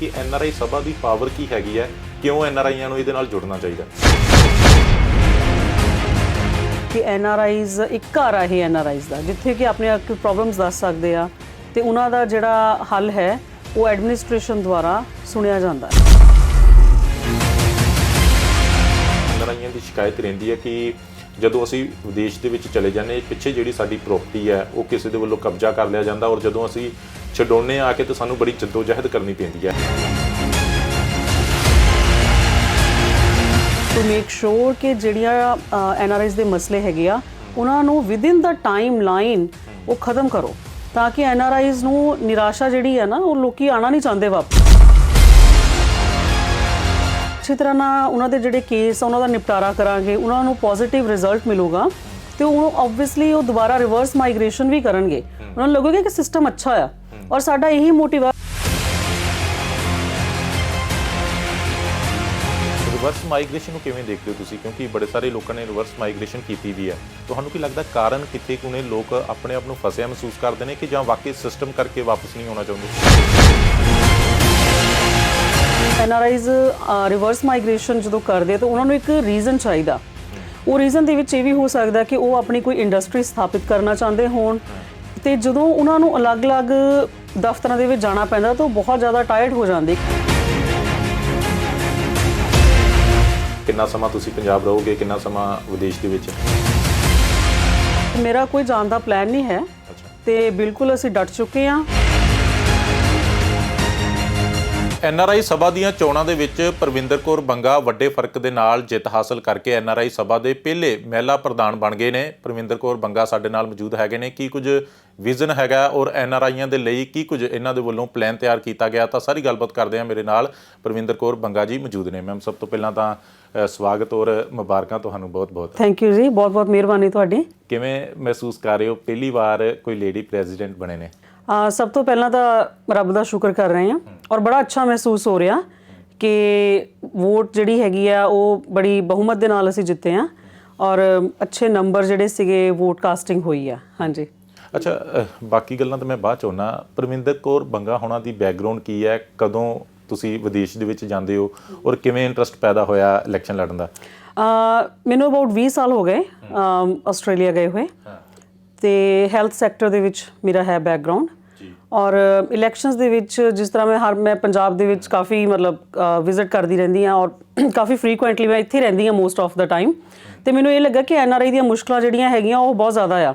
ਕਿ ਐਨਆਰਆਈ ਸਭਾ ਦੀ ਪਾਵਰ ਕੀ ਹੈਗੀ ਹੈ ਕਿਉਂ ਐਨਆਰਆਈਆਂ ਨੂੰ ਇਹਦੇ ਨਾਲ ਜੁੜਨਾ ਚਾਹੀਦਾ? ਕਿ ਐਨ ਆਰ ਆਈਜ਼ ਇੱਕ ਘਰ ਆ ਇਹ ਐਨ ਆਰ ਆਈਜ਼ ਦਾ ਜਿੱਥੇ ਕਿ ਆਪਣੇ ਆਪ ਪ੍ਰੋਬਲਮਸ ਦੱਸ ਸਕਦੇ ਆ ਤੇ ਉਹਨਾਂ ਦਾ ਜਿਹੜਾ ਹੱਲ ਹੈ ਉਹ ਐਡਮਿਨਿਸਟ੍ਰੇਸ਼ਨ ਦੁਆਰਾ ਸੁਣਿਆ ਜਾਂਦਾ ਹੈ। ਐਨਆਰਆਈਆਂ ਦੀ ਸ਼ਿਕਾਇਤ ਰਹਿੰਦੀ ਹੈ ਕਿ ਜਦੋਂ ਅਸੀਂ ਵਿਦੇਸ਼ ਦੇ ਵਿੱਚ ਚਲੇ ਜਾਂਦੇ ਪਿੱਛੇ ਜਿਹੜੀ ਸਾਡੀ ਪ੍ਰਾਪਰਟੀ ਹੈ ਉਹ ਕਿਸੇ ਦੇ ਵੱਲੋਂ ਕਬਜ਼ਾ ਕਰ ਲਿਆ ਜਾਂਦਾ ਔਰ ਜਦੋਂ ਅਸੀਂ ਛਡਾਉਂਦੇ ਆ ਕੇ ਤਾਂ ਸਾਨੂੰ ਬੜੀ ਜਦੋਜਹਿਦ ਕਰਨੀ ਪੈਂਦੀ ਹੈ। ਟੂ ਮੇਕ ਸ਼ੋਰ ਕਿ ਜਿਹੜੀਆਂ ਐਨ ਆਰ ਆਈਜ਼ ਦੇ ਮਸਲੇ ਹੈਗੇ ਆ, ਉਹਨਾਂ ਨੂੰ ਵਿਦਿਨ ਦਾ ਟਾਈਮ ਲਾਈਨ ਉਹ ਖਤਮ ਕਰੋ ਤਾਂ ਕਿ ਐਨ ਆਰ ਆਈਜ਼ ਨੂੰ ਨਿਰਾਸ਼ਾ ਜਿਹੜੀ ਹੈ ਨਾ, ਉਹ ਲੋਕੀ ਆਣਾ ਨਹੀਂ ਚਾਹੁੰਦੇ ਵਾਪਸ। ਅੱਛੀ ਤਰ੍ਹਾਂ ਨਾਲ ਉਹਨਾਂ ਦੇ ਜਿਹੜੇ ਕੇਸ ਆ, ਉਹਨਾਂ ਦਾ ਨਿਪਟਾਰਾ ਕਰਾਂਗੇ, ਉਹਨਾਂ ਨੂੰ ਪੋਜ਼ਿਟਿਵ ਰਿਜ਼ਲਟ ਮਿਲੂਗਾ ਤੇ ਉਹ ਆਬਵੀਅਸਲੀ ਉਹ ਦੁਬਾਰਾ ਰਿਵਰਸ ਮਾਈਗ੍ਰੇਸ਼ਨ ਵੀ ਕਰਨਗੇ। ਉਹਨਾਂ ਨੂੰ ਲੱਗੇਗਾ ਕਿ ਸਿਸਟਮ ਅੱਛਾ ਆ। ਔਰ ਸਾਡਾ ਇਹੀ ਮੋਟਿਵ ਰਿਵਰਸ ਮਾਈਗ੍ਰੇਸ਼ਨ ਨੂੰ ਕਿਵੇਂ ਦੇਖਦੇ ਹੋ ਤੁਸੀਂ? ਕਿਉਂਕਿ ਬੜੇ ਸਾਰੇ ਲੋਕਾਂ ਨੇ ਰਿਵਰਸ ਮਾਈਗ੍ਰੇਸ਼ਨ ਕੀਤੀ ਵੀ ਹੈ। ਤੁਹਾਨੂੰ ਕੀ ਲੱਗਦਾ ਕਾਰਨ ਕਿੱਥੇ ਕੁ ਨੇ? ਲੋਕ ਆਪਣੇ ਆਪ ਨੂੰ ਫਸਿਆ ਮਹਿਸੂਸ ਕਰਦੇ ਨੇ ਕਿ ਜਾਂ ਵਾਕਈ ਸਿਸਟਮ ਕਰਕੇ ਵਾਪਸ ਨਹੀਂ ਆਉਣਾ ਚਾਹੁੰਦੇ? N R Is reverse migration ਜਦੋਂ ਕਰਦੇ ਤਾਂ ਉਹਨਾਂ ਨੂੰ ਇੱਕ ਰੀਜ਼ਨ ਚਾਹੀਦਾ। ਉਹ ਰੀਜ਼ਨ ਦੇ ਵਿੱਚ ਇਹ ਵੀ ਹੋ ਸਕਦਾ ਕਿ ਉਹ ਆਪਣੀ ਕੋਈ ਇੰਡਸਟਰੀ ਸਥਾਪਿਤ ਕਰਨਾ ਚਾਹੁੰਦੇ ਹੋਣ ਤੇ ਜਦੋਂ ਉਹਨਾਂ ਨੂੰ ਅਲੱਗ-ਅਲੱਗ ਦਫ਼ਤਰਾਂ ਦੇ ਵਿੱਚ ਜਾਣਾ ਪੈਂਦਾ ਤਾਂ ਉਹ ਬਹੁਤ ਜ਼ਿਆਦਾ ਟਾਇਰਡ ਹੋ ਜਾਂਦੇ। ਕਿੰਨਾ ਸਮਾਂ ਤੁਸੀਂ ਪੰਜਾਬ ਰਹੋਗੇ? ਕਿੰਨਾ ਸਮਾਂ ਵਿਦੇਸ਼ ਦੇ ਵਿੱਚ? ਮੇਰਾ ਕੋਈ ਜਾਣ ਦਾ ਪਲਾਨ ਨਹੀਂ ਹੈ। ਤੇ ਬਿਲਕੁਲ ਅਸੀਂ ਡਟ ਚੁੱਕੇ ਹਾਂ। ਐਨਆਰਆਈ ਸਭਾ ਦੀਆਂ ਚੋਣਾਂ ਦੇ ਵਿੱਚ ਪ੍ਰਵਿੰਦਰ ਕੌਰ ਬੰਗਾ ਵੱਡੇ ਫ਼ਰਕ ਦੇ ਨਾਲ ਜਿੱਤ ਹਾਸਲ ਕਰਕੇ ਐਨਆਰਆਈ ਸਭਾ ਦੇ ਪਹਿਲੇ ਮਹਿਲਾ ਪ੍ਰਧਾਨ ਬਣ ਗਏ ਨੇ। ਪ੍ਰਵਿੰਦਰ ਕੌਰ ਬੰਗਾ ਸਾਡੇ ਨਾਲ ਮੌਜੂਦ ਹੈਗੇ ਨੇ। ਕੀ ਕੁਝ ਵਿਜ਼ਨ ਹੈਗਾ ਔਰ ਐਨਆਰਆਈਆਂ ਦੇ ਲਈ ਕੀ ਕੁਝ ਇਹਨਾਂ ਦੇ ਵੱਲੋਂ ਪਲਾਨ ਤਿਆਰ ਕੀਤਾ ਗਿਆ ਤਾਂ ਸਾਰੀ ਗੱਲਬਾਤ ਕਰਦੇ ਹਾਂ ਮੇਰੇ ਨਾਲ ਪ੍ਰਵਿੰਦਰ ਕੌਰ ਬੰਗਾ ਜੀ ਮੌਜੂਦ ਨੇ। ਮੈਮ ਸਭ ਤੋਂ ਪਹਿਲਾਂ ਤਾਂ ਸਵਾਗਤ ਔਰ ਮੁਬਾਰਕਾਂ ਤੁਹਾਨੂੰ ਬਹੁਤ-ਬਹੁਤ ਥੈਂਕ ਯੂ ਜੀ। ਬਹੁਤ-ਬਹੁਤ ਮਿਹਰਬਾਨੀ ਤੁਹਾਡੀ। ਕਿਵੇਂ ਮਹਿਸੂਸ ਕਰ ਰਹੇ ਹੋ? ਪਹਿਲੀ ਵਾਰ ਕੋਈ ਲੇਡੀ ਪ੍ਰੈਜ਼ੀਡੈਂਟ ਬਣੇ ਨੇ। ਆ ਸਭ ਤੋਂ ਪਹਿਲਾਂ ਤਾਂ ਰੱਬ ਦਾ ਸ਼ੁਕਰ ਕਰ ਰਹੇ ਹਾਂ ਔਰ ਬੜਾ ਅੱਛਾ ਮਹਿਸੂਸ ਹੋ ਰਿਹਾ ਕਿ ਵੋਟ ਜਿਹੜੀ ਹੈਗੀ ਆ ਉਹ ਬੜੀ ਬਹੁਮਤ ਦੇ ਨਾਲ ਅਸੀਂ ਜਿੱਤੇ ਆ ਔਰ ਅੱਛੇ ਨੰਬਰ ਜਿਹੜੇ ਸੀਗੇ ਵੋਟ ਕਾਸਟਿੰਗ ਹੋਈ ਆ। ਹਾਂਜੀ। ਅੱਛਾ ਅਹ, ਬਾਕੀ ਗੱਲਾਂ ਤਾਂ ਮੈਂ ਬਾਅਦ ਚ ਹੋਣਾ। ਪਰਮਿੰਦਰ ਕੌਰ ਬੰਗਾ ਹੋਣਾ ਦੀ ਬੈਕਗ੍ਰਾਉਂਡ ਕੀ ਹੈ? ਕਦੋਂ ਤੁਸੀਂ ਵਿਦੇਸ਼ ਦੇ ਵਿੱਚ ਜਾਂਦੇ ਹੋ ਔਰ ਕਿਵੇਂ ਇੰਟਰਸਟ ਪੈਦਾ ਹੋਇਆ ਇਲੈਕਸ਼ਨ ਲੜਨ ਦਾ? ਆ ਮੈਨੂੰ ਅਬਾਊਟ 20 ਸਾਲ ਹੋ ਗਏ ਅਮ, ਆਸਟ੍ਰੇਲੀਆ ਗਏ ਹੋਏ ਤੇ ਹੈਲਥ ਸੈਕਟਰ ਦੇ ਵਿੱਚ ਮੇਰਾ ਹੈ ਬੈਕਗ੍ਰਾਉਂਡ ਔਰ ਇਲੈਕਸ਼ਨਸ ਦੇ ਵਿੱਚ ਜਿਸ ਤਰ੍ਹਾਂ ਮੈਂ ਹਰ ਮੈਂ ਪੰਜਾਬ ਦੇ ਵਿੱਚ ਕਾਫੀ ਮਤਲਬ ਵਿਜ਼ਿਟ ਕਰਦੀ ਰਹਿੰਦੀ ਆ ਔਰ ਕਾਫੀ ਫ੍ਰੀਕੁਐਂਟਲੀ ਮੈਂ ਇੱਥੇ ਰਹਿੰਦੀ ਆ ਮੋਸਟ ਆਫ ਦਾ ਟਾਈਮ ਤੇ ਮੈਨੂੰ ਇਹ ਲੱਗਾ ਕਿ ਐਨਆਰਆਈ ਦੀਆਂ ਮੁਸ਼ਕਲਾਂ ਜਿਹੜੀਆਂ ਹੈਗੀਆਂ ਉਹ ਬਹੁਤ ਜ਼ਿਆਦਾ ਆ।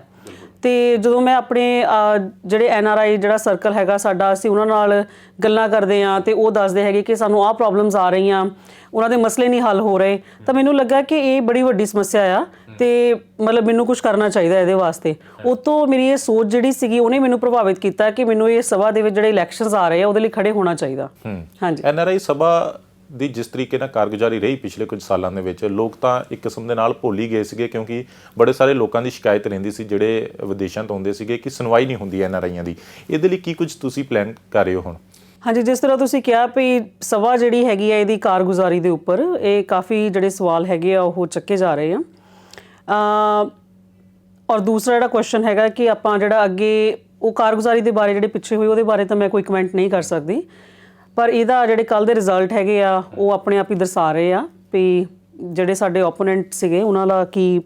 ਤੇ ਜਦੋਂ ਮੈਂ ਆਪਣੇ ਅਹ, ਜਿਹੜੇ ਐਨਆਰਆਈ ਜਿਹੜਾ ਸਰਕਲ ਹੈਗਾ ਸਾਡਾ ਅਸੀਂ ਉਹਨਾਂ ਨਾਲ ਗੱਲਾਂ ਕਰਦੇ ਆ ਤੇ ਉਹ ਦੱਸਦੇ ਹੈਗੇ ਕਿ ਸਾਨੂੰ ਆਹ ਪ੍ਰੋਬਲਮਸ ਆ ਰਹੀਆਂ ਉਹਨਾਂ ਦੇ ਮਸਲੇ ਨਹੀਂ ਹੱਲ ਹੋ ਰਹੇ। ਤਾਂ ਮੈਨੂੰ ਲੱਗਾ ਕਿ ਇਹ ਬੜੀ ਵੱਡੀ ਸਮੱਸਿਆ ਆ। ਤੇ ਮਤਲਬ ਮੈਨੂੰ ਕੁਝ ਕਰਨਾ ਚਾਹੀਦਾ ਇਹਦੇ ਵਾਸਤੇ। ਉਤੋਂ ਮੇਰੀ ਇਹ ਸੋਚ ਜਿਹੜੀ ਸੀਗੀ ਉਹਨੇ ਮੈਨੂੰ ਪ੍ਰਭਾਵਿਤ ਕੀਤਾ ਕਿ ਮੈਨੂੰ ਇਹ ਸਭਾ ਦੇ ਵਿੱਚ ਜਿਹੜੇ ਇਲੈਕਸ਼ਨਸ ਆ ਰਹੇ ਆ ਉਹਦੇ ਲਈ ਖੜੇ ਹੋਣਾ ਚਾਹੀਦਾ। ਹਾਂਜੀ। ਐਨਆਰਆਈ ਸਭਾ ਦੀ ਜਿਸ ਤਰੀਕੇ ਨਾਲ ਕਾਰਗੁਜ਼ਾਰੀ ਰਹੀ ਪਿਛਲੇ ਕੁਝ ਸਾਲਾਂ ਦੇ ਵਿੱਚ ਲੋਕ ਤਾਂ ਇੱਕ ਕਿਸਮ ਦੇ ਨਾਲ ਭੁੱਲ ਹੀ ਗਏ ਸੀਗੇ ਕਿਉਂਕਿ ਬੜੇ ਸਾਰੇ ਲੋਕਾਂ ਦੀ ਸ਼ਿਕਾਇਤ ਰਹਿੰਦੀ ਸੀ ਜਿਹੜੇ ਵਿਦੇਸ਼ਾਂ ਤੋਂ ਆਉਂਦੇ ਸੀਗੇ ਕਿ ਸੁਣਵਾਈ ਨਹੀਂ ਹੁੰਦੀ ਐਨਆਰਆਈਆਂ ਦੀ। ਇਹਦੇ ਲਈ ਕੀ ਕੁਝ ਤੁਸੀਂ ਪਲਾਨ ਕਰ ਰਹੇ ਹੋ ਹੁਣ? ਹਾਂਜੀ ਜਿਸ ਤਰ੍ਹਾਂ ਤੁਸੀਂ ਕਿਹਾ ਵੀ ਸਭਾ ਜਿਹੜੀ ਹੈਗੀ ਹੈ ਇਹਦੀ ਕਾਰਗੁਜ਼ਾਰੀ ਦੇ ਉੱਪਰ ਇਹ ਕਾਫੀ ਜਿਹੜੇ ਸਵਾਲ ਹੈਗੇ ਆ ਉਹ ਚੱਕੇ ਜਾ ਰਹੇ ਆ। ਔਰ ਦੂਸਰਾ ਜਿਹੜਾ ਕੁਐਸਚਨ ਹੈਗਾ ਕਿ ਆਪਾਂ ਜਿਹੜਾ ਅੱਗੇ ਉਹ ਕਾਰਗੁਜ਼ਾਰੀ ਦੇ ਬਾਰੇ ਜਿਹੜੇ ਪਿੱਛੇ ਹੋਏ ਉਹਦੇ ਬਾਰੇ ਤਾਂ ਮੈਂ ਕੋਈ ਕਮੈਂਟ ਨਹੀਂ ਕਰ ਸਕਦੀ। ਪਰ ਇਹਦਾ ਜਿਹੜੇ ਕੱਲ ਦੇ ਰਿਜ਼ਲਟ ਹੈਗੇ ਆ, ਉਹ ਆਪਣੇ ਆਪ ਹੀ ਦਰਸਾ ਰਹੇ ਆ ਵੀ ਜਿਹੜੇ ਸਾਡੇ ਓਪੋਨੈਂਟ ਸੀਗੇ, ਉਹਨਾਂ ਦਾ ਕੀ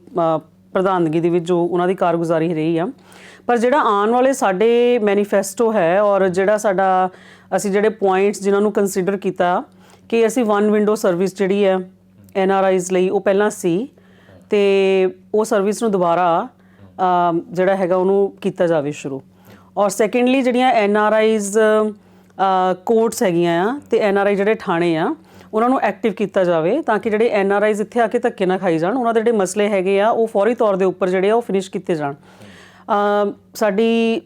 ਪ੍ਰਧਾਨਗੀ ਦੇ ਵਿੱਚ ਜੋ ਉਹਨਾਂ ਦੀ ਕਾਰਗੁਜ਼ਾਰੀ ਰਹੀ ਆ। ਪਰ ਜਿਹੜਾ ਆਉਣ ਵਾਲੇ ਸਾਡੇ ਮੈਨੀਫੈਸਟੋ ਹੈ ਔਰ ਜਿਹੜਾ ਸਾਡਾ ਅਸੀਂ ਜਿਹੜੇ ਪੁਆਇੰਟਸ ਜਿਨ੍ਹਾਂ ਨੂੰ ਕੰਸੀਡਰ ਕੀਤਾ, ਕਿ ਅਸੀਂ ਵਨ ਵਿੰਡੋ ਸਰਵਿਸ ਜਿਹੜੀ ਹੈ ਐਨ ਆਰ ਆਈਜ਼ ਲਈ ਉਹ ਪਹਿਲਾਂ ਸੀ। ਤੇ ਉਹ ਸਰਵਿਸ ਨੂੰ ਦੁਬਾਰਾ ਜਿਹੜਾ ਹੈਗਾ ਉਹਨੂੰ ਕੀਤਾ ਜਾਵੇ ਸ਼ੁਰੂ। ਔਰ ਸੈਕੰਡਲੀ ਜਿਹੜੀਆਂ ਐਨ ਆਰ ਆਈਜ਼ ਕੋਰਟਸ ਹੈਗੀਆਂ ਆ ਤੇ ਐਨ ਆਰ ਆਈ ਜਿਹੜੇ ਥਾਣੇ ਆ, ਉਹਨਾਂ ਨੂੰ ਐਕਟਿਵ ਕੀਤਾ ਜਾਵੇ ਤਾਂ ਕਿ ਜਿਹੜੇ ਐਨ ਆਰ ਆਈਜ਼ ਇੱਥੇ ਆ ਕੇ ਧੱਕੇ ਨਾ ਖਾਈ ਜਾਣ, ਉਹਨਾਂ ਦੇ ਜਿਹੜੇ ਮਸਲੇ ਹੈਗੇ ਆ, ਉਹ ਫੌਰੀ ਤੌਰ ਦੇ ਉੱਪਰ ਜਿਹੜੇ ਆ ਉਹ ਫਿਨਿਸ਼ ਕੀਤੇ ਜਾਣ। ਸਾਡੀ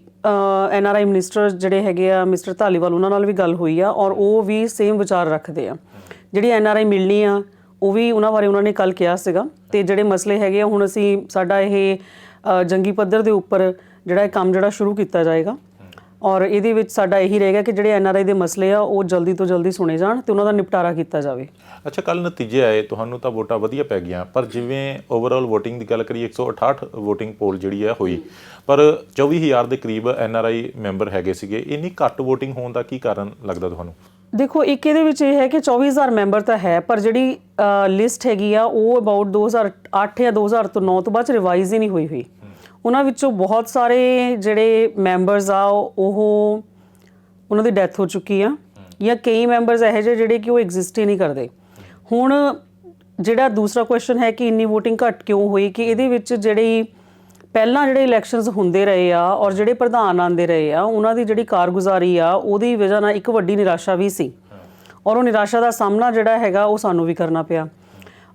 ਐਨ ਆਰ ਆਈ ਮਿਨਿਸਟਰ ਜਿਹੜੇ ਹੈਗੇ ਆ, ਮਿਸਟਰ ਧਾਲੀਵਾਲ, ਉਹਨਾਂ ਨਾਲ ਵੀ ਗੱਲ ਹੋਈ ਆ ਔਰ ਉਹ ਵੀ ਸੇਮ ਵਿਚਾਰ ਰੱਖਦੇ ਆ। ਜਿਹੜੀ ਐਨ ਆਰ ਆਈ ਮਿਲਣੀ ਆ ਉਹ ਵੀ ਉਹਨਾਂ ਬਾਰੇ ਉਹਨਾਂ ਨੇ ਕੱਲ ਕਿਹਾ ਸੀਗਾ ਤੇ ਜਿਹੜੇ ਮਸਲੇ ਹੈਗੇ ਆ, ਹੁਣ ਅਸੀਂ ਸਾਡਾ ਇਹ ਜੰਗੀ ਪੱਧਰ ਦੇ ਉੱਪਰ ਜਿਹੜਾ ਇਹ ਕੰਮ ਜਿਹੜਾ ਸ਼ੁਰੂ ਕੀਤਾ ਜਾਏਗਾ ਔਰ ਇਹਦੇ ਵਿੱਚ ਸਾਡਾ ਇਹੀ ਰਹੇਗਾ ਕਿ ਜਿਹੜੇ ਐਨ ਆਰ ਆਈ ਦੇ ਮਸਲੇ ਆ, ਉਹ ਜਲਦੀ ਤੋਂ ਜਲਦੀ ਸੁਣੇ ਜਾਣ ਤੇ ਉਹਨਾਂ ਦਾ ਨਿਪਟਾਰਾ ਕੀਤਾ ਜਾਵੇ। ਅੱਛਾ ਕੱਲ ਨਤੀਜੇ ਆਏ, ਤੁਹਾਨੂੰ ਤਾਂ ਵੋਟਾਂ ਵਧੀਆ ਪੈ ਗਈਆਂ, ਪਰ ਜਿਵੇਂ ਓਵਰਆਲ VOTING ਦੀ ਗੱਲ ਕਰੀਏ 168 VOTING ਪੋਲ ਜਿਹੜੀ ਹੈ ਹੋਈ, ਪਰ 24000 ਦੇ ਕਰੀਬ ਐਨਆਰਆਈ ਮੈਂਬਰ ਹੈਗੇ ਸੀਗੇ, ਇੰਨੀ ਘੱਟ VOTING ਹੋਣ ਦਾ ਕੀ ਕਾਰਨ ਲੱਗਦਾ ਤੁਹਾਨੂੰ? ਦੇਖੋ, ਇੱਕ ਇਹਦੇ ਵਿੱਚ ਇਹ ਹੈ ਕਿ 24000 ਮੈਂਬਰ ਤਾਂ ਹੈ, ਪਰ ਜਿਹੜੀ ਲਿਸਟ ਹੈਗੀ ਆ, ਉਹ ਅਬਾਊਟ 2008 ਜਾਂ 2009 ਤੋਂ ਬਾਅਦ ਚ ਰਿਵਾਈਜ਼ ਹੀ ਨਹੀਂ ਹੋਈ ਹੋਈ। ਉਹਨਾਂ ਵਿੱਚੋਂ ਬਹੁਤ ਸਾਰੇ ਜਿਹੜੇ ਮੈਂਬਰਸ ਆ, ਉਹ ਉਹਨਾਂ ਦੀ ਡੈਥ ਹੋ ਚੁੱਕੀ ਆ, ਜਾਂ ਕਈ ਮੈਂਬਰਸ ਇਹੋ ਜਿਹੇ ਜਿਹੜੇ ਕਿ ਉਹ ਐਗਜ਼ਿਸਟ ਹੀ ਨਹੀਂ ਕਰਦੇ। ਹੁਣ ਜਿਹੜਾ ਦੂਸਰਾ ਕੁਐਸਚਨ ਹੈ ਕਿ ਇੰਨੀ VOTING ਘੱਟ ਕਿਉਂ ਹੋਈ, ਕਿ ਇਹਦੇ ਵਿੱਚ ਜਿਹੜੀ ਪਹਿਲਾਂ ਜਿਹੜੇ ਇਲੈਕਸ਼ਨਸ ਹੁੰਦੇ ਰਹੇ ਆ ਔਰ ਜਿਹੜੇ ਪ੍ਰਧਾਨ ਆਂਦੇ ਰਹੇ ਆ, ਉਹਨਾਂ ਦੀ ਜਿਹੜੀ ਕਾਰਗੁਜ਼ਾਰੀ ਆ, ਉਹਦੀ ਵਜ੍ਹਾ ਨਾਲ ਇੱਕ ਵੱਡੀ ਨਿਰਾਸ਼ਾ ਵੀ ਸੀ। ਔਰ ਉਹ ਨਿਰਾਸ਼ਾ ਦਾ ਸਾਹਮਣਾ ਜਿਹੜਾ ਹੈਗਾ, ਉਹ ਸਾਨੂੰ ਵੀ ਕਰਨਾ ਪਿਆ।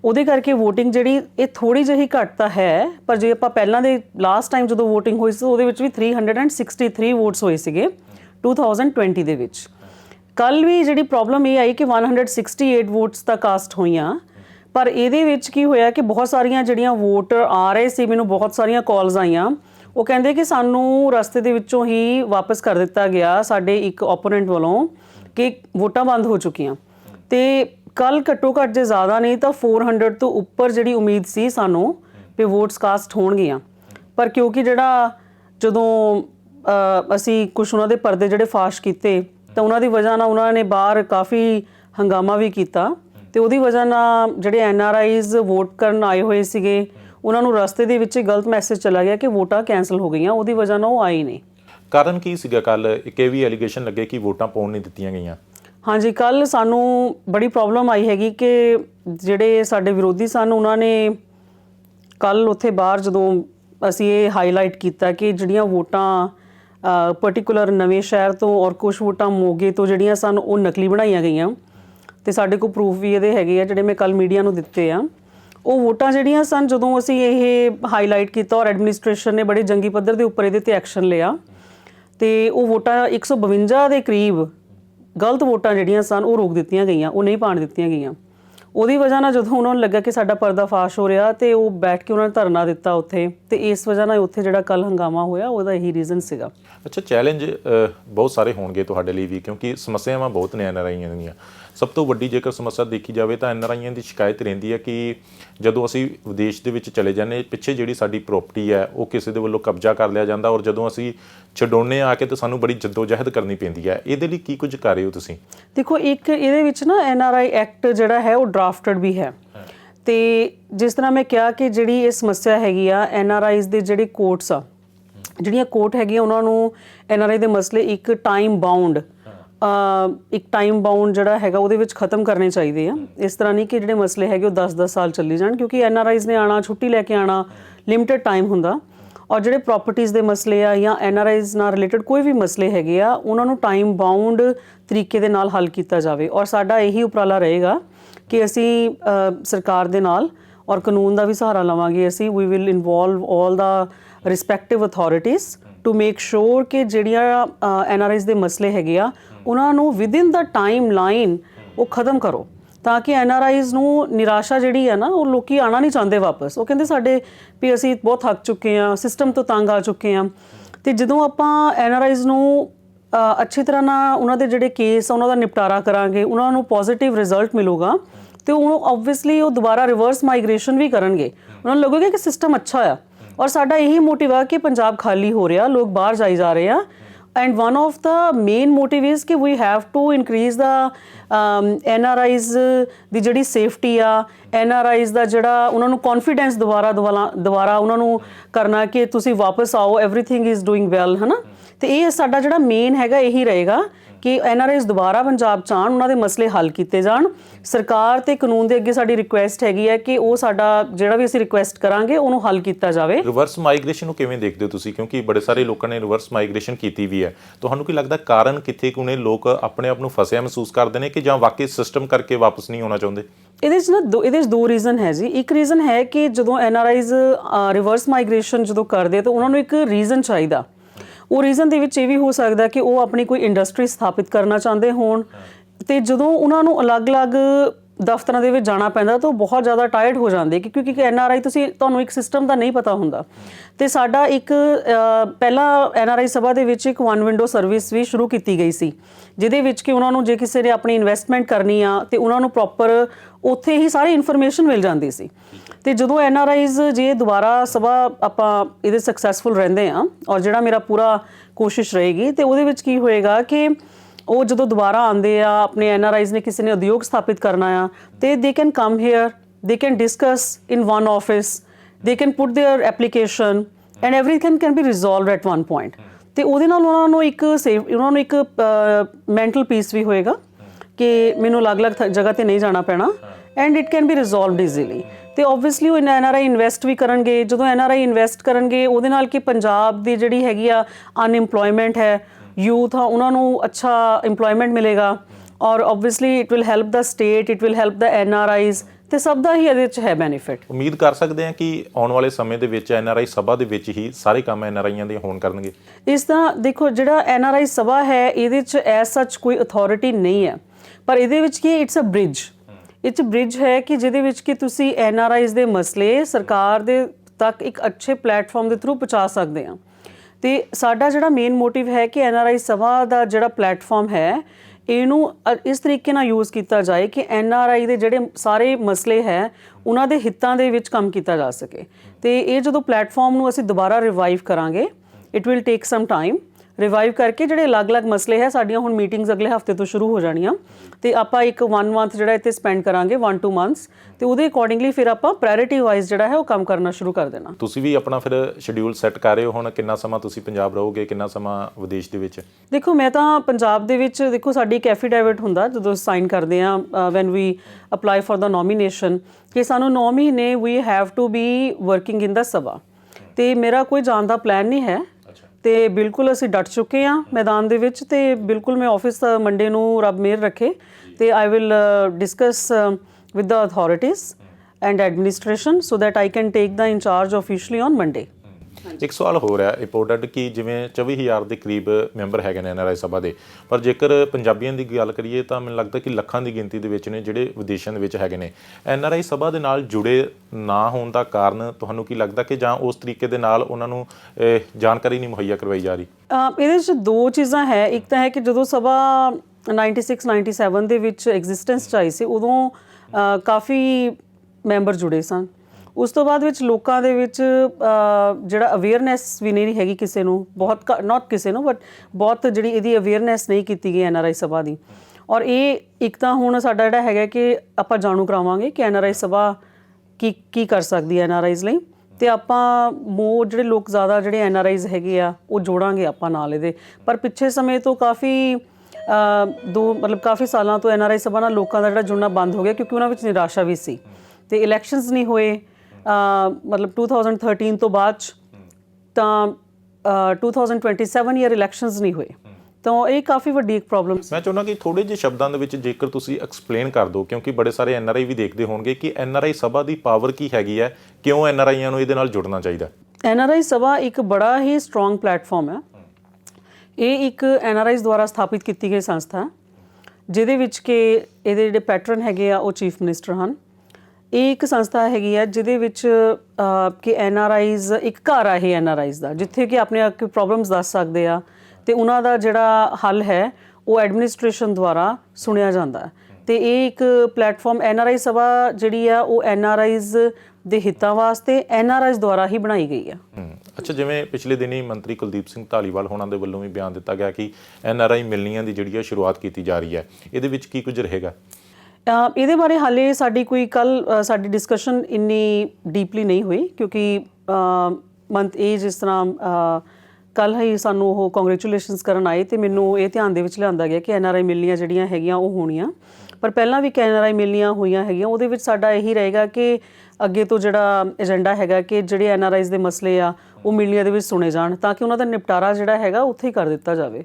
ਉਹਦੇ ਕਰਕੇ VOTING ਜਿਹੜੀ, ਇਹ ਥੋੜੀ ਜਿਹੀ ਘੱਟ ਤਾਂ ਹੈ, ਪਰ ਜੇ ਆਪਾਂ ਪਹਿਲਾਂ ਦੇ ਲਾਸਟ ਟਾਈਮ ਜਦੋਂ VOTING ਹੋਈ ਸੀ, ਉਹਦੇ ਵਿੱਚ ਵੀ 363 ਵੋਟਸ ਹੋਏ ਸੀਗੇ 2020 ਦੇ ਵਿੱਚ। ਕੱਲ ਵੀ ਜਿਹੜੀ ਪ੍ਰੋਬਲਮ ਇਹ ਆਈ ਕਿ 168 ਵੋਟਸ ਤਾਂ ਕਾਸਟ ਹੋਈਆਂ ਪਰ ਇਹਦੇ ਵਿੱਚ ਕੀ ਹੋਇਆ ਕਿ ਬਹੁਤ ਸਾਰੀਆਂ ਜਿਹੜੀਆਂ ਵੋਟਰ ਆ ਰਹੇ ਸੀ, ਮੈਨੂੰ ਬਹੁਤ ਸਾਰੀਆਂ ਕਾਲਸ ਆਈਆਂ। ਉਹ ਕਹਿੰਦੇ ਕਿ ਸਾਨੂੰ ਰਸਤੇ ਦੇ ਵਿੱਚੋਂ ਹੀ ਵਾਪਸ ਕਰ ਦਿੱਤਾ ਗਿਆ ਸਾਡੇ ਇੱਕ ਓਪੋਨੈਂਟ ਵੱਲੋਂ ਕਿ ਵੋਟਾਂ ਬੰਦ ਹੋ ਚੁੱਕੀਆਂ। ਤੇ ਕੱਲ ਘੱਟੋ ਘੱਟ ਜੇ ਜ਼ਿਆਦਾ ਨਹੀਂ ਤਾਂ 400 ਤੋਂ ਉੱਪਰ ਜਿਹੜੀ ਉਮੀਦ ਸੀ ਸਾਨੂੰ ਵੀ ਵੋਟਸ ਕਾਸਟ ਹੋਣਗੀਆਂ। ਪਰ ਕਿਉਂਕਿ ਜਿਹੜਾ ਜਦੋਂ ਅਸੀਂ ਕੁਝ ਉਹਨਾਂ ਦੇ ਪਰਦੇ ਜਿਹੜੇ ਫਾਸ਼ ਕੀਤੇ ਤਾਂ ਉਹਨਾਂ ਦੀ ਵਜ੍ਹਾ ਨਾਲ ਉਹਨਾਂ ਨੇ ਬਾਹਰ ਕਾਫੀ ਹੰਗਾਮਾ ਵੀ ਕੀਤਾ। ਤੇ ਉਹਦੀ ਵਜ੍ਹਾ ਨਾਲ ਜਿਹੜੇ ਐਨ ਆਰ ਆਈਜ਼ ਵੋਟ ਕਰਨ ਆਏ ਹੋਏ ਸੀਗੇ ਉਹਨਾਂ ਨੂੰ ਰਸਤੇ ਦੇ ਵਿੱਚ ਗਲਤ ਮੈਸੇਜ ਚਲਾ ਗਿਆ ਕਿ ਵੋਟਾਂ ਕੈਨਸਲ ਹੋ ਗਈਆਂ ਉਹਦੀ ਵਜ੍ਹਾ ਨਾਲ ਉਹ ਆਏ ਨਹੀਂ ਕਾਰਨ ਕੀ ਸੀਗਾ? ਕੱਲ ਇੱਕ ਇਹ ਵੀ ਐਲੀਗੇਸ਼ਨ ਲੱਗੇ ਕਿ ਵੋਟਾਂ ਪਾਉਣ ਨਹੀਂ ਦਿੱਤੀਆਂ ਗਈਆਂ। ਹਾਂਜੀ ਕੱਲ ਸਾਨੂੰ ਬੜੀ ਪ੍ਰੋਬਲਮ ਆਈ ਹੈਗੀ ਕਿ ਜਿਹੜੇ ਸਾਡੇ ਵਿਰੋਧੀ ਸਨ ਉਹਨਾਂ ਨੇ ਕੱਲ ਉੱਥੇ ਬਾਹਰ ਜਦੋਂ ਅਸੀਂ ਇਹ ਹਾਈਲਾਈਟ ਕੀਤਾ ਕਿ ਜਿਹੜੀਆਂ ਵੋਟਾਂ ਪਾਰਟਿਕੂਲਰ ਨਵੇਂ ਸ਼ਹਿਰ ਤੋਂ ਔਰ ਕੁਝ ਵੋਟਾਂ ਮੋਗੇ ਤੋਂ ਜਿਹੜੀਆਂ ਸਨ ਉਹ ਨਕਲੀ ਬਣਾਈਆਂ ਗਈਆਂ। ਤੇ ਸਾਡੇ ਕੋਲ ਪ੍ਰੂਫ ਵੀ ਇਹਦੇ ਹੈਗੇ ਆ, ਜਿਹੜੇ ਮੈਂ ਕੱਲ ਮੀਡੀਆ ਨੂੰ ਦਿੱਤੇ ਆ। ਉਹ ਵੋਟਾਂ ਜਿਹੜੀਆਂ ਸਨ, ਜਦੋਂ ਅਸੀਂ ਇਹ ਹਾਈਲਾਈਟ ਕੀਤਾ ਔਰ ਐਡਮਿਨਿਸਟ੍ਰੇਸ਼ਨ ਨੇ ਬੜੇ ਜੰਗੀ ਪੱਧਰ ਦੇ ਉੱਪਰ ਇਹਦੇ ਤੇ ਐਕਸ਼ਨ ਲਿਆ, ਤੇ ਉਹ ਵੋਟਾਂ 152 ਦੇ ਕਰੀਬ ਗਲਤ ਵੋਟਾਂ ਜਿਹੜੀਆਂ ਸਨ, ਉਹ ਰੋਕ ਦਿੱਤੀਆਂ ਗਈਆਂ, ਉਹ ਨਹੀਂ ਪਾਣ ਦਿੱਤੀਆਂ ਗਈਆਂ। ਉਹਦੀ ਵਜ੍ਹਾ ਨਾਲ ਜਦੋਂ ਉਹਨਾਂ ਨੂੰ ਲੱਗਾ ਕਿ ਸਾਡਾ ਪਰਦਾ ਫਾਸ਼ ਹੋ ਰਿਹਾ ਤੇ ਉਹ ਬੈਠ ਕੇ ਉਹਨਾਂ ਨੇ ਧਰਨਾ ਦਿੱਤਾ ਉੱਥੇ, ਤੇ ਇਸ ਵਜ੍ਹਾ ਨਾਲ ਉੱਥੇ ਜਿਹੜਾ ਕੱਲ ਹੰਗਾਮਾ ਹੋਇਆ, ਉਹਦਾ ਇਹੀ ਰੀਜ਼ਨ ਸੀਗਾ। ਅੱਛਾ ਚੈਲੰਜ ਬਹੁਤ ਸਾਰੇ ਹੋਣਗੇ ਤੁਹਾਡੇ ਲਈ ਵੀ, ਕਿਉਂਕਿ ਸਮੱਸਿਆਵਾਂ ਬਹੁਤ ਨੇ ਐਨਆਰਆਈਆਂ ਦੀਆਂ। ਸਭ ਤੋਂ ਵੱਡੀ ਜੇਕਰ ਸਮੱਸਿਆ ਦੇਖੀ ਜਾਵੇ ਤਾਂ ਐਨਆਰਆਈਆਂ ਦੀ ਸ਼ਿਕਾਇਤ ਰਹਿੰਦੀ ਹੈ ਕਿ ਜਦੋਂ ਅਸੀਂ ਵਿਦੇਸ਼ ਦੇ ਵਿੱਚ ਚਲੇ ਜਾਂਦੇ ਪਿੱਛੇ ਜਿਹੜੀ ਸਾਡੀ ਪ੍ਰਾਪਰਟੀ ਹੈ ਉਹ ਕਿਸੇ ਦੇ ਵੱਲੋਂ ਕਬਜ਼ਾ ਕਰ ਲਿਆ ਜਾਂਦਾ ਔਰ ਜਦੋਂ ਅਸੀਂ ਛਡਾਉਂਦੇ ਆ ਕੇ ਤਾਂ ਸਾਨੂੰ ਬੜੀ ਜਦੋਜਹਿਦ ਕਰਨੀ ਪੈਂਦੀ ਹੈ। ਇਹਦੇ ਲਈ ਕੀ ਕੁਝ ਕਰ ਰਹੇ ਹੋ ਤੁਸੀਂ? ਦੇਖੋ ਇੱਕ ਇਹਦੇ ਵਿੱਚ ਨਾ ਐਨ ਆਰ ਆਈ ਐਕਟ ਜਿਹੜਾ ਹੈ ਉਹ ਡਰਾਫਟਡ ਵੀ ਹੈ। ਤੇ ਜਿਸ ਤਰ੍ਹਾਂ ਮੈਂ ਕਿਹਾ ਕਿ ਜਿਹੜੀ ਇਹ ਸਮੱਸਿਆ ਹੈਗੀ ਆ ਐਨ ਆਰ ਆਈਜ਼ ਦੇ ਜਿਹੜੇ ਕੋਰਟਸ ਆ ਜਿਹੜੀਆਂ ਕੋਰਟ ਹੈਗੀਆਂ ਉਹਨਾਂ ਨੂੰ ਐਨ ਆਰ ਆਈ ਦੇ ਮਸਲੇ ਇੱਕ ਟਾਈਮ ਬਾਉਂਡ ਇੱਕ ਟਾਈਮ ਬਾਉਂਡ ਜਿਹੜਾ ਹੈਗਾ ਉਹਦੇ ਵਿੱਚ ਖਤਮ ਕਰਨੇ ਚਾਹੀਦੇ ਆ। ਇਸ ਤਰ੍ਹਾਂ ਨਹੀਂ ਕਿ ਜਿਹੜੇ ਮਸਲੇ ਹੈਗੇ ਉਹ 10-10 ਸਾਲ ਚੱਲੀ ਜਾਣ, ਕਿਉਂਕਿ ਐਨ ਆਰ ਆਈਜ਼ ਨੇ ਆਣਾ ਛੁੱਟੀ ਲੈ ਕੇ ਆਣਾ ਲਿਮਿਟਿਡ ਟਾਈਮ ਹੁੰਦਾ। ਔਰ ਜਿਹੜੇ ਪ੍ਰਾਪਰਟੀਆਂ ਦੇ ਮਸਲੇ ਆ ਜਾਂ ਐਨ ਆਰ ਆਈਜ਼ ਨਾਲ ਰਿਲੇਟਡ ਕੋਈ ਵੀ ਮਸਲੇ ਹੈਗੇ ਆ, ਉਹਨਾਂ ਨੂੰ ਟਾਈਮ ਬਾਉਂਡ ਤਰੀਕੇ ਦੇ ਨਾਲ ਹੱਲ ਕੀਤਾ ਜਾਵੇ। ਔਰ ਸਾਡਾ ਇਹੀ ਉਪਰਾਲਾ ਰਹੇਗਾ ਕਿ ਅਸੀਂ ਸਰਕਾਰ ਦੇ ਨਾਲ ਔਰ ਕਾਨੂੰਨ ਦਾ ਵੀ ਸਹਾਰਾ ਲਵਾਂਗੇ। ਅਸੀਂ ਵੀ will involve 올 the respective authorities to make sure ਕਿ ਜਿਹੜੀਆਂ ਐਨ ਆਰ ਆਈਜ਼ ਦੇ ਮਸਲੇ ਹੈਗੇ ਆ, ਉਹਨਾਂ ਨੂੰ ਵਿਦਿਨ ਦਾ ਟਾਈਮ ਲਾਈਨ ਉਹ ਖਤਮ ਕਰੋ। ਤਾਂ ਕਿ ਐਨ ਆਰ ਆਈਜ਼ ਨੂੰ ਨਿਰਾਸ਼ਾ ਜਿਹੜੀ ਆ ਨਾ, ਉਹ ਲੋਕੀ ਆਣਾ ਨਹੀਂ ਚਾਹੁੰਦੇ ਵਾਪਸ। ਉਹ ਕਹਿੰਦੇ ਸਾਡੇ ਵੀ ਅਸੀਂ ਬਹੁਤ ਥੱਕ ਚੁੱਕੇ ਆ ਸਿਸਟਮ ਤੋਂ ਤੰਗ ਆ ਚੁੱਕੇ ਆ। ਤੇ ਜਦੋਂ ਆਪਾਂ ਐਨ ਆਰ ਆਈਜ਼ ਨੂੰ ਅੱਛੀ ਤਰ੍ਹਾਂ ਨਾਲ ਉਹਨਾਂ ਦੇ ਜਿਹੜੇ ਕੇਸ ਆ, ਉਹਨਾਂ ਦਾ ਨਿਪਟਾਰਾ ਕਰਾਂਗੇ, ਉਹਨਾਂ ਨੂੰ ਪੋਜ਼ਿਟਿਵ ਰਿਜ਼ਲਟ ਮਿਲੂਗਾ, ਤੇ ਉਹ ਆਬਵੀਅਸਲੀ ਉਹ ਦੁਬਾਰਾ ਰਿਵਰਸ ਮਾਈਗ੍ਰੇਸ਼ਨ ਵੀ ਕਰਨਗੇ। ਉਹਨਾਂ ਨੂੰ ਲੱਗੂਗਾ ਕਿ ਸਿਸਟਮ ਅੱਛਾ ਆ। ਔਰ ਸਾਡਾ ਇਹੀ ਮੋਟਿਵ ਆ ਕਿ ਪੰਜਾਬ ਖਾਲੀ ਹੋ ਰਿਹਾ ਲੋਕ ਬਾਹਰ ਜਾਈ ਜਾ ਰਹੇ ਆ। And one of the main motive is ਕਿ we have to increase the um, NRIs ਦੀ ਜਿਹੜੀ ਸੇਫਟੀ ਆ NRIs ਦਾ ਜਿਹੜਾ ਉਹਨਾਂ ਨੂੰ ਕੌਨਫੀਡੈਂਸ ਦੁਬਾਰਾ ਦੁਬਾਰਾ ਦੁਬਾਰਾ ਉਹਨਾਂ ਨੂੰ ਕਰਨਾ ਕਿ ਤੁਸੀਂ ਵਾਪਸ ਆਓ everything is doing well ਹਨਾ? ਤੇ ਇਹ ਸਾਡਾ ਜਿਹੜਾ ਮੇਨ ਹੈਗਾ ਇਹੀ ਰਹੇਗਾ। ਕਿ ਐਨਆਰਆਈਜ਼ ਦੁਬਾਰਾ ਪੰਜਾਬ ਚ ਆਉਣ ਉਹਨਾਂ ਦੇ ਮਸਲੇ ਹੱਲ ਕੀਤੇ ਜਾਣ। ਸਰਕਾਰ ਤੇ ਕਾਨੂੰਨ ਦੇ ਅੱਗੇ ਸਾਡੀ ਰਿਕੁਐਸਟ ਹੈਗੀ ਹੈ ਕਿ ਉਹ ਸਾਡਾ ਜਿਹੜਾ ਵੀ ਅਸੀਂ ਰਿਕੁਐਸਟ ਕਰਾਂਗੇ ਉਹਨੂੰ ਹੱਲ ਕੀਤਾ ਜਾਵੇ। ਰਿਵਰਸ ਮਾਈਗ੍ਰੇਸ਼ਨ ਨੂੰ ਕਿਵੇਂ ਦੇਖਦੇ ਹੋ ਤੁਸੀਂ? ਕਿਉਂਕਿ ਬੜੇ ਸਾਰੇ ਲੋਕਾਂ ਨੇ ਰਿਵਰਸ ਮਾਈਗ੍ਰੇਸ਼ਨ ਕੀਤੀ ਵੀ ਹੈ। ਤੁਹਾਨੂੰ ਕੀ ਲੱਗਦਾ ਕਾਰਨ ਕਿੱਥੇ ਕੁ ਨੇ? ਲੋਕ ਆਪਣੇ ਆਪ ਨੂੰ ਫਸਿਆ ਮਹਿਸੂਸ ਕਰਦੇ ਨੇ ਕਿ ਜਾਂ ਵਾਕਈ ਸਿਸਟਮ ਕਰਕੇ ਵਾਪਸ ਨਹੀਂ ਆਉਣਾ ਚਾਹੁੰਦੇ? ਇਹਦੇ 'ਚ ਨਾ ਇਹਦੇ 'ਚ ਦੋ ਰੀਜ਼ਨ ਹੈ ਜੀ। ਇੱਕ ਰੀਜ਼ਨ ਹੈ ਕਿ ਜਦੋਂ ਐਨਆਰਆਈਜ਼ ਰਿਵਰਸ ਮਾਈਗ੍ਰੇਸ਼ਨ ਜਦੋਂ ਕਰਦੇ ਤਾਂ ਉਹਨਾਂ ਨੂੰ ਇੱਕ ਰੀਜ਼ਨ ਚਾਹੀਦਾ। ਉਹ ਰੀਜ਼ਨ ਦੇ ਵਿੱਚ ਇਹ ਵੀ ਹੋ ਸਕਦਾ ਕਿ ਉਹ ਆਪਣੀ ਕੋਈ ਇੰਡਸਟਰੀ ਸਥਾਪਿਤ ਕਰਨਾ ਚਾਹੁੰਦੇ ਹੋਣ। ਤੇ ਜਦੋਂ ਉਹਨਾਂ ਨੂੰ ਅਲੱਗ-ਅਲੱਗ ਦਫ਼ਤਰਾਂ ਦੇ ਵਿੱਚ ਜਾਣਾ ਪੈਂਦਾ ਤਾਂ ਉਹ ਬਹੁਤ ਜ਼ਿਆਦਾ ਟਾਇਰਡ ਹੋ ਜਾਂਦੇ ਕਿ ਕਿਉਂਕਿ ਐਨਆਰਆਈ ਤੁਸੀਂ ਤੁਹਾਨੂੰ ਇੱਕ ਸਿਸਟਮ ਦਾ ਨਹੀਂ ਪਤਾ ਹੁੰਦਾ। ਤੇ ਸਾਡਾ ਇੱਕ ਪਹਿਲਾਂ ਐਨਆਰਆਈ ਸਭਾ ਦੇ ਵਿੱਚ ਇੱਕ ਵਨ ਵਿੰਡੋ ਸਰਵਿਸ ਵੀ ਸ਼ੁਰੂ ਕੀਤੀ ਗਈ ਸੀ ਜਿਹਦੇ ਵਿੱਚ ਕਿ ਉਹਨਾਂ ਨੂੰ ਜੇ ਕਿਸੇ ਨੇ ਆਪਣੀ ਇਨਵੈਸਟਮੈਂਟ ਕਰਨੀ ਆ ਤੇ ਉਹਨਾਂ ਨੂੰ ਪ੍ਰੋਪਰ ਉੱਥੇ ਹੀ ਸਾਰੀ ਇਨਫੋਰਮੇਸ਼ਨ ਮਿਲ ਜਾਂਦੀ ਸੀ। ਤੇ ਜਦੋਂ ਐਨਆਰਆਈਜ਼ ਜੇ ਦੁਬਾਰਾ ਸਭਾ ਆਪਾਂ ਇਹਦੇ ਸਕਸੈਸਫੁਲ ਰਹਿੰਦੇ ਆ ਔਰ ਜਿਹੜਾ ਮੇਰਾ ਪੂਰਾ ਕੋਸ਼ਿਸ਼ ਰਹੇਗੀ ਤੇ ਉਹਦੇ ਵਿੱਚ ਕੀ ਹੋਏਗਾ ਕਿ ਉਹ ਜਦੋਂ ਦੁਬਾਰਾ ਆਉਂਦੇ ਆ ਆਪਣੇ ਐਨਆਰਆਈਜ਼ ਨੇ ਕਿਸੇ ਨੇ ਉਦਯੋਗ ਸਥਾਪਿਤ ਕਰਨਾ ਆ ਤੇ they can come here they can discuss in one office they can put their application and everything can be resolved at one point ਤੇ ਉਹਦੇ ਨਾਲ ਉਹਨਾਂ ਨੂੰ ਇੱਕ ਸੇਫ ਉਹਨਾਂ ਨੂੰ ਇੱਕ ਮੈਂਟਲ ਪੀਸ ਵੀ ਹੋਏਗਾ ਕਿ ਮੈਨੂੰ ਅਲੱਗ-ਅਲੱਗ ਥ- ਜਗ੍ਹਾ ਤੇ ਨਹੀਂ ਜਾਣਾ ਪੈਣਾ and it can be resolved easily ਤੇ ਆਬਵੀਅਸਲੀ ਉਹ ਐਨਆਰਆਈ ਇਨਵੈਸਟ ਵੀ ਕਰਨਗੇ। ਜਦੋਂ ਐਨਆਰਆਈ ਇਨਵੈਸਟ ਕਰਨਗੇ ਉਹਦੇ ਨਾਲ ਕਿ ਪੰਜਾਬ ਦੀ ਜਿਹੜੀ ਹੈਗੀ ਆ ਅਨਇੰਪਲੋਇਮੈਂਟ ਹੈ ਯੂਥ ਆ ਉਹਨਾਂ ਨੂੰ ਅੱਛਾ EMPLOYMENT ਮਿਲੇਗਾ। ਔਰ obviously it will help the state it will help the NRIs ਤੇ ਸਭ ਦਾ ਹੀ ਇਹਦੇ ਵਿੱਚ ਹੈ ਬੈਨੀਫਿਟ ਉਮੀਦ ਕਰ ਸਕਦੇ ਹਾਂ ਕਿ ਆਉਣ ਵਾਲੇ ਸਮੇਂ ਦੇ ਵਿੱਚ ਐਨਆਰਆਈ ਸਭਾ ਦੇ ਵਿੱਚ ਹੀ ਸਾਰੇ ਕੰਮ ਐਨਆਰਆਈਆਂ ਦੇ ਹੋਣ ਕਰਨਗੇ। ਇਸ ਦਾ ਦੇਖੋ ਜਿਹੜਾ ਐਨਆਰਆਈ ਸਭਾ ਹੈ ਇਹਦੇ ਵਿੱਚ ਐਸ ਸੱਚ ਕੋਈ ਅਥਾਰਟੀ ਨਹੀਂ ਹੈ। ਪਰ ਇਹਦੇ ਵਿੱਚ ਕੀ ਇਟਸ ਅ ਬ੍ਰਿਜ ਇਹ 'ਚ ਬ੍ਰਿਜ ਹੈ ਕਿ ਜਿਹਦੇ ਵਿੱਚ ਕਿ ਤੁਸੀਂ ਐੱਨ ਆਰ ਆਈਜ਼ ਦੇ ਮਸਲੇ ਸਰਕਾਰ ਦੇ ਤੱਕ ਇੱਕ ਅੱਛੇ ਪਲੇਟਫਾਰਮ ਦੇ ਥਰੂ ਪਹੁੰਚਾ ਸਕਦੇ ਆ ਤੇ ਸਾਡਾ ਜਿਹੜਾ ਮੇਨ ਮੋਟਿਵ ਹੈ ਕਿ ਐੱਨ ਆਰ ਆਈ ਸਭਾ ਦਾ ਜਿਹੜਾ ਪਲੇਟਫਾਰਮ ਹੈ, ਇਹਨੂੰ ਇਸ ਤਰੀਕੇ ਨਾਲ ਯੂਜ਼ ਕੀਤਾ ਜਾਏ ਕਿ ਐੱਨ ਆਰ ਆਈ ਦੇ ਜਿਹੜੇ ਸਾਰੇ ਮਸਲੇ ਹੈ, ਉਹਨਾਂ ਦੇ ਹਿੱਤਾਂ ਦੇ ਵਿੱਚ ਕੰਮ ਕੀਤਾ ਜਾ ਸਕੇ। ਤੇ ਇਹ ਜਦੋਂ ਪਲੇਟਫਾਰਮ ਨੂੰ ਅਸੀਂ ਦੁਬਾਰਾ ਰਿਵਾਈਵ ਕਰਾਂਗੇ it will take some time revive ਕਰਕੇ ਜਿਹੜੇ ਅਲੱਗ-ਅਲੱਗ ਮਸਲੇ ਹੈ ਸਾਡੀਆਂ ਹੁਣ ਮੀਟਿੰਗਸ ਅਗਲੇ ਹਫ਼ਤੇ ਤੋਂ ਸ਼ੁਰੂ ਹੋ ਜਾਣੀਆਂ। ਤੇ ਆਪਾਂ ਇੱਕ 1 ਮੰਥ ਜਿਹੜਾ ਇੱਥੇ ਸਪੈਂਡ ਕਰਾਂਗੇ 1 2 ਮੰਥਸ ਤੇ ਉਹਦੇ ਅਕੋਰਡਿੰਗਲੀ ਫਿਰ ਆਪਾਂ ਪ੍ਰਾਇੋਰਟੀ ਵਾਈਜ਼ ਜਿਹੜਾ ਹੈ ਉਹ ਕੰਮ ਕਰਨਾ ਸ਼ੁਰੂ ਕਰ ਦੇਣਾ। ਤੁਸੀਂ ਵੀ ਆਪਣਾ ਫਿਰ ਸ਼ਡਿਊਲ ਸੈੱਟ ਕਰ ਰਹੇ ਹੋ ਹੁਣ ਕਿੰਨਾ ਸਮਾਂ ਤੁਸੀਂ ਪੰਜਾਬ ਰਹੋਗੇ ਕਿੰਨਾ ਸਮਾਂ ਵਿਦੇਸ਼ ਦੇ ਵਿੱਚ? ਦੇਖੋ ਮੈਂ ਤਾਂ ਪੰਜਾਬ ਦੇ ਵਿੱਚ ਦੇਖੋ ਸਾਡੀ ਇੱਕ ਐਫੀਡੇਵਿਟ ਹੁੰਦਾ ਜਦੋਂ ਸਾਈਨ ਕਰਦੇ ਆ when we apply for the nomination ਕਿ ਸਾਨੂੰ 9 ਮਹੀਨੇ we have to be working in the Sabha. ਤੇ ਮੇਰਾ ਕੋਈ ਜਾਣ ਦਾ ਪਲਾਨ ਨਹੀਂ ਹੈ ਤੇ ਬਿਲਕੁਲ ਅਸੀਂ ਡਟ ਚੁੱਕੇ ਆ ਮੈਦਾਨ ਦੇ ਵਿੱਚ ਤੇ ਬਿਲਕੁਲ ਮੈਂ ਆਫਿਸ ਮੰਡੇ ਨੂੰ ਰੱਬ ਮਿਹਰ ਰੱਖੇ ਤੇ I will discuss with the authorities and administration so that I can take the in charge on Monday ਇੱਕ ਸਵਾਲ ਹੋ ਰਿਹਾ ਇੰਪੋਰਟੈਂਟ ਕਿ ਜਿਵੇਂ 24000 ਦੇ ਕਰੀਬ ਮੈਂਬਰ ਹੈਗੇ ਨੇ ਐਨਆਰਆਈ ਸਭਾ ਦੇ ਪਰ ਜੇਕਰ ਪੰਜਾਬੀਆਂ ਦੀ ਗੱਲ ਕਰੀਏ ਤਾਂ ਮੈਨੂੰ ਲੱਗਦਾ ਕਿ ਲੱਖਾਂ ਦੀ ਗਿਣਤੀ ਦੇ ਵਿੱਚ ਨੇ ਜਿਹੜੇ ਵਿਦੇਸ਼ਾਂ ਦੇ ਵਿੱਚ ਹੈਗੇ ਨੇ। ਐਨਆਰਆਈ ਸਭਾ ਦੇ ਨਾਲ ਜੁੜੇ ਨਾ ਹੋਣ ਦਾ ਕਾਰਨ ਤੁਹਾਨੂੰ ਕੀ ਲੱਗਦਾ ਕਿ ਜਾਂ ਉਸ ਤਰੀਕੇ ਦੇ ਨਾਲ ਉਹਨਾਂ ਨੂੰ ਜਾਣਕਾਰੀ ਨਹੀਂ ਮੁਹੱਈਆ ਕਰਵਾਈ ਜਾ ਰਹੀ? ਇਹਦੇ ਵਿੱਚ ਦੋ ਚੀਜ਼ਾਂ ਹੈ ਇੱਕ ਤਾਂ ਹੈ ਕਿ ਜਦੋਂ ਸਭਾ 96 97 ਦੇ ਵਿੱਚ ਐਗਜ਼ਿਸਟੈਂਸ ਚ ਆਈ ਸੀ ਉਦੋਂ ਕਾਫੀ ਮੈਂਬਰ ਜੁੜੇ ਸਨ। ਉਸ ਤੋਂ ਬਾਅਦ ਵਿੱਚ ਲੋਕਾਂ ਦੇ ਵਿੱਚ ਜਿਹੜਾ ਅਵੇਅਰਨੈਸ ਵੀ ਨਹੀਂ ਹੈਗੀ ਕਿਸੇ ਨੂੰ, ਬਹੁਤ ਨਾਟ ਕਿਸੇ ਨੂੰ ਬਟ ਬਹੁਤ ਜਿਹੜੀ ਇਹਦੀ ਅਵੇਅਰਨੈਸ ਨਹੀਂ ਕੀਤੀ ਗਈ ਐਨਆਰਆਈ ਸਭਾ ਦੀ। ਔਰ ਇਹ ਇੱਕ ਤਾਂ ਹੁਣ ਸਾਡਾ ਜਿਹੜਾ ਹੈਗਾ ਕਿ ਆਪਾਂ ਜਾਣੂ ਕਰਾਵਾਂਗੇ ਕਿ ਐਨਆਰਆਈ ਸਭਾ ਕੀ ਕੀ ਕਰ ਸਕਦੀ ਹੈ ਐਨਆਰਆਈਜ਼ ਲਈ ਤੇ ਆਪਾਂ ਮੋ ਜਿਹੜੇ ਲੋਕ ਜ਼ਿਆਦਾ ਜਿਹੜੇ ਐਨਆਰਆਈਜ਼ ਹੈਗੇ ਆ, ਉਹ ਜੋੜਾਂਗੇ ਆਪਾਂ ਨਾਲ ਇਹਦੇ। ਪਰ ਪਿੱਛੇ ਸਮੇਂ ਤੋਂ ਕਾਫੀ ਦੋ ਮਤਲਬ ਕਾਫੀ ਸਾਲਾਂ ਤੋਂ ਐਨਆਰਆਈ ਸਭਾ ਨਾਲ ਲੋਕਾਂ ਦਾ ਜਿਹੜਾ ਜੁੜਨਾ ਬੰਦ ਹੋ ਗਿਆ ਕਿਉਂਕਿ ਉਹਨਾਂ ਵਿੱਚ ਨਿਰਾਸ਼ਾ ਵੀ ਸੀ। ਤੇ ਇਲੈਕਸ਼ਨਸ ਨਹੀਂ ਹੋਏ ਮਤਲਬ 2013 ਤੋਂ ਬਾਅਦ 'ਚ ਤਾਂ ਅ, 2027 ਈਅਰ ਇਲੈਕਸ਼ਨਸ ਨਹੀਂ ਹੋਏ। ਤਾਂ ਇਹ ਕਾਫੀ ਵੱਡੀ ਇੱਕ ਪ੍ਰੋਬਲਮ ਮੈਂ ਚਾਹੁੰਦਾ ਕਿ ਥੋੜੇ ਜਿਹੇ ਸ਼ਬਦਾਂ ਦੇ ਵਿੱਚ ਜੇਕਰ ਤੁਸੀਂ ਐਕਸਪਲੇਨ ਕਰ ਦਿਓ ਕਿਉਂਕਿ ਬੜੇ ਸਾਰੇ ਐਨਆਰਆਈ ਵੀ ਦੇਖਦੇ ਹੋਣਗੇ ਕਿ ਐਨਆਰਆਈ ਸਭਾ ਦੀ ਪਾਵਰ ਕੀ ਹੈਗੀ ਹੈ ਕਿਉਂ ਐਨਆਰਆਈਆਂ ਨੂੰ ਇਹਦੇ ਨਾਲ ਜੁੜਨਾ ਚਾਹੀਦਾ ਐਨਆਰਆਈ ਸਭਾ ਇੱਕ ਬੜਾ ਹੀ ਸਟਰੋਂਗ ਪਲੇਟਫਾਰਮ ਹੈ। ਇਹ ਇੱਕ ਐਨਆਰਆਈਜ਼ ਦੁਆਰਾ ਸਥਾਪਿਤ ਕੀਤੀ ਗਈ ਸੰਸਥਾ ਜਿਹਦੇ ਵਿੱਚ ਕਿ ਇਹਦੇ ਜਿਹੜੇ ਪੈਟਰਨ ਹੈਗੇ ਆ ਉਹ ਚੀਫ ਮਿਨਿਸਟਰ ਹਨ। ਇਹ ਇੱਕ ਸੰਸਥਾ ਹੈਗੀ ਆ ਜਿਹਦੇ ਵਿੱਚ ਕਿ ਅਹ, ਆਰ ਆਈਜ਼ ਇੱਕ ਘਰ ਆ ਇਹ ਆਈਜ਼ ਦਾ ਜਿੱਥੇ ਕਿ ਆਪਣੇ ਆਪ ਪ੍ਰੋਬਲਮਸ ਦੱਸ ਸਕਦੇ ਆ ਤੇ ਉਹਨਾਂ ਦਾ ਜਿਹੜਾ ਹੱਲ ਹੈ ਉਹ ਐਡਮਿਨਿਸਟ੍ਰੇਸ਼ਨ ਦੁਆਰਾ ਸੁਣਿਆ ਜਾਂਦਾ ਹੈ। ਤੇ ਇਹ ਇੱਕ ਪਲੇਟਫਾਰਮ ਆਈ ਸਭਾ ਜਿਹੜੀ ਆ ਉਹ ਐੱਨ ਆਰ ਆਈਜ਼ ਦੇ ਹਿੱਤਾਂ ਵਾਸਤੇ ਐੱਨ ਆਰ ਆਈਜ਼ ਦੁਆਰਾ ਹੀ ਬਣਾਈ ਗਈ ਆ। ਅੱਛਾ ਜਿਵੇਂ ਪਿਛਲੇ ਦਿਨੀ ਮੰਤਰੀ ਕੁਲਦੀਪ ਸਿੰਘ ਢਾਲੀਵਾਲ ਹੋਣਾ ਦੇ ਵੱਲੋਂ ਵੀ ਬਿਆਨ ਦਿੱਤਾ ਗਿਆ ਕਿ ਐੱਨ ਆਰ ਆਈ ਮਿਲਣੀਆਂ ਦੀ ਜਿਹੜੀ ਆ ਸ਼ੁਰੂਆਤ ਕੀਤੀ ਜਾ ਰਹੀ ਹੈ ਇਹਦੇ ਵਿੱਚ ਕੀ ਕੁਝ ਰਹੇਗਾ? ਇਹਦੇ ਬਾਰੇ ਹਾਲੇ ਸਾਡੀ ਕੋਈ ਕੱਲ ਸਾਡੀ ਡਿਸਕਸ਼ਨ ਇੰਨੀ ਡੀਪਲੀ ਨਹੀਂ ਹੋਈ ਕਿਉਂਕਿ ਮੰਥ ਇਹ ਜਿਸ ਤਰ੍ਹਾਂ ਕੱਲ ਹੀ ਸਾਨੂੰ ਉਹ ਕੰਗ੍ਰੈਚੁਲੇਸ਼ਨਸ ਕਰਨ ਆਏ ਤੇ ਮੈਨੂੰ ਇਹ ਧਿਆਨ ਦੇ ਵਿੱਚ ਲਿਆਂਦਾ ਗਿਆ ਕਿ ਐਨਆਰਆਈ ਮਿਲਣੀਆਂ ਜਿਹੜੀਆਂ ਹੈਗੀਆਂ ਉਹ ਹੋਣੀਆਂ। ਪਰ ਪਹਿਲਾਂ ਵੀ ਐਨਆਰਆਈ ਮਿਲਣੀਆਂ ਹੋਈਆਂ ਹੈਗੀਆਂ, ਉਹਦੇ ਵਿੱਚ ਸਾਡਾ ਇਹੀ ਰਹੇਗਾ ਕਿ ਅੱਗੇ ਤੋਂ ਜਿਹੜਾ ਏਜੰਡਾ ਹੈਗਾ ਕਿ ਜਿਹੜੇ ਐਨਆਰਆਈਜ਼ ਦੇ ਮਸਲੇ ਆ, ਉਹ ਮਿਲਣੀਆਂ ਦੇ ਵਿੱਚ ਸੁਣੇ ਜਾਣ ਤਾਂ ਕਿ ਉਹਨਾਂ ਦਾ ਨਿਪਟਾਰਾ ਜਿਹੜਾ ਹੈਗਾ ਉੱਥੇ ਹੀ ਕਰ ਦਿੱਤਾ ਜਾਵੇ।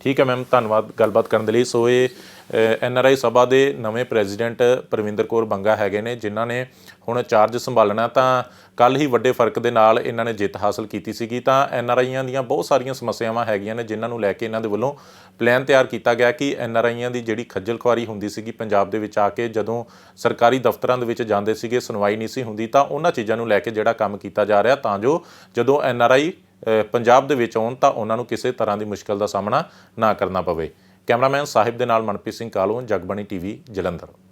ਠੀਕ ਹੈ ਮੈਮ, ਧੰਨਵਾਦ ਗੱਲਬਾਤ ਕਰਨ ਦੇ ਲਈ। ਸੋ ਇਹ ਐੱਨ ਆਰ ਆਈ ਸਭਾ ਦੇ ਨਵੇਂ ਪ੍ਰੈਜ਼ੀਡੈਂਟ ਪ੍ਰਵਿੰਦਰ ਕੌਰ ਬੰਗਾ ਹੈਗੇ ਨੇ, ਜਿਨ੍ਹਾਂ ਨੇ ਹੁਣ ਚਾਰਜ ਸੰਭਾਲਣਾ ਤਾਂ ਕੱਲ ਹੀ ਵੱਡੇ ਫ਼ਰਕ ਦੇ ਨਾਲ ਇਹਨਾਂ ਨੇ ਜਿੱਤ ਹਾਸਲ ਕੀਤੀ ਸੀਗੀ। ਤਾਂ ਐੱਨ ਆਰ ਆਈਆਂ ਦੀਆਂ ਬਹੁਤ ਸਾਰੀਆਂ ਸਮੱਸਿਆਵਾਂ ਹੈਗੀਆਂ ਨੇ, ਜਿਨ੍ਹਾਂ ਨੂੰ ਲੈ ਕੇ ਇਹਨਾਂ ਦੇ ਵੱਲੋਂ ਪਲਾਨ ਤਿਆਰ ਕੀਤਾ ਗਿਆ ਕਿ ਐੱਨ ਆਰ ਆਈਆਂ ਦੀ ਜਿਹੜੀ ਖੱਜਲ ਖੁਆਰੀ ਹੁੰਦੀ ਸੀਗੀ ਪੰਜਾਬ ਦੇ ਵਿੱਚ ਆ ਕੇ ਜਦੋਂ ਸਰਕਾਰੀ ਦਫ਼ਤਰਾਂ ਦੇ ਵਿੱਚ ਜਾਂਦੇ ਸੀਗੇ, ਸੁਣਵਾਈ ਨਹੀਂ ਸੀ ਹੁੰਦੀ, ਤਾਂ ਉਹਨਾਂ ਚੀਜ਼ਾਂ ਨੂੰ ਲੈ ਕੇ ਜਿਹੜਾ ਕੰਮ ਕੀਤਾ ਜਾ ਰਿਹਾ, ਤਾਂ ਜੋ ਜਦੋਂ ਐੱਨ ਆਰ ਆਈ ਪੰਜਾਬ ਦੇ ਵਿੱਚ ਆਉਣ ਤਾਂ ਉਹਨਾਂ ਨੂੰ ਕਿਸੇ ਤਰ੍ਹਾਂ ਦੀ ਮੁਸ਼ਕਲ ਦਾ ਸਾਹਮਣਾ ਨਾ ਕਰਨਾ ਪਵੇ। ਕੈਮਰਾਮੈਨ ਸਾਹਿਬ ਦੇ ਨਾਲ ਮਨਪ੍ਰੀਤ ਸਿੰਘ ਕਾਲੂ ਜਗਬਾਣੀ ਟੀਵੀ ਜਲੰਧਰ।